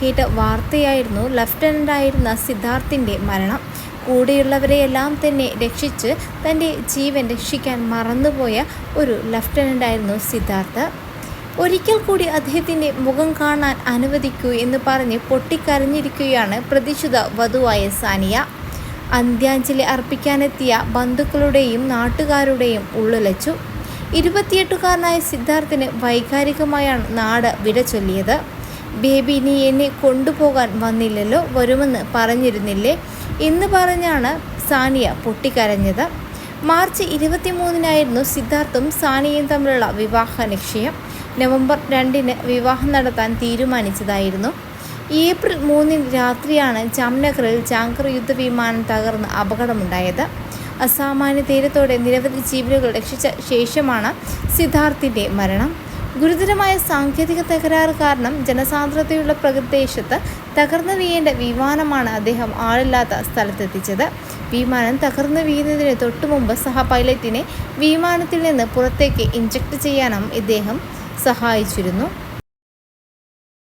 കേട്ട വാർത്തയായിരുന്നു ലഫ്റ്റനന്റായിരുന്ന സിദ്ധാർത്ഥിന്റെ മരണം. കൂടെയുള്ളവരെയെല്ലാം തന്നെ രക്ഷിച്ച് തന്റെ ജീവൻ രക്ഷിക്കാൻ മറന്നുപോയ ഒരു ലഫ്റ്റനന്റായിരുന്നു സിദ്ധാർത്ഥ. ഒരിക്കൽ കൂടി അദ്ദേഹത്തിന്റെ മുഖം കാണാൻ അനുവദിക്കൂ എന്ന് പറഞ്ഞ് പൊട്ടിക്കരഞ്ഞിരിക്കുകയാണ് പ്രതിഷ്ഠിത വധുവായ സാനിയ. അന്ത്യാഞ്ജലി അർപ്പിക്കാനെത്തിയ ബന്ധുക്കളുടെയും നാട്ടുകാരുടെയും ഉള്ളുലച്ചു. ഇരുപത്തിയെട്ടുകാരനായ സിദ്ധാർത്ഥിന് വൈകാരികമായാണ് നാട് വിട ചൊല്ലിയത്. ബേബി നീ എന്നെ കൊണ്ടുപോകാൻ വന്നില്ലല്ലോ വരുമെന്ന് പറഞ്ഞിരുന്നില്ലേ? എന്ന് പറഞ്ഞാണ് സാനിയ പൊട്ടിക്കരഞ്ഞത്. മാർച്ച് ഇരുപത്തിമൂന്നിനായിരുന്നു സിദ്ധാർത്ഥും സാനിയയും തമ്മിലുള്ള വിവാഹ നിശ്ചയം. നവംബർ രണ്ടിന് വിവാഹം നടത്താൻ തീരുമാനിച്ചതായിരുന്നു. ഏപ്രിൽ മൂന്നിന് രാത്രിയാണ് ജാംനഗറിൽ ജാങ്കർ യുദ്ധവിമാനം തകർന്ന് അപകടമുണ്ടായത്. അസാമാന്യ തീരത്തോടെ നിരവധി ജീവനുകൾ രക്ഷിച്ച ശേഷമാണ് സിദ്ധാർത്ഥിന്റെ മരണം. ഗുരുതരമായ സാങ്കേതിക തകരാറ് കാരണം ജനസാന്ദ്രതയുള്ള പ്രദേശത്ത് തകർന്നു വീയേണ്ട വിമാനമാണ് അദ്ദേഹം ആളില്ലാത്ത സ്ഥലത്തെത്തിച്ചത്. വിമാനം തകർന്നു വീഴുന്നതിന് തൊട്ടുമുമ്പ് സഹ പൈലറ്റിനെ വിമാനത്തിൽ നിന്ന് പുറത്തേക്ക് ഇഞ്ചക്ട് ചെയ്യാനും ഇദ്ദേഹം സഹായിച്ചിരുന്നു.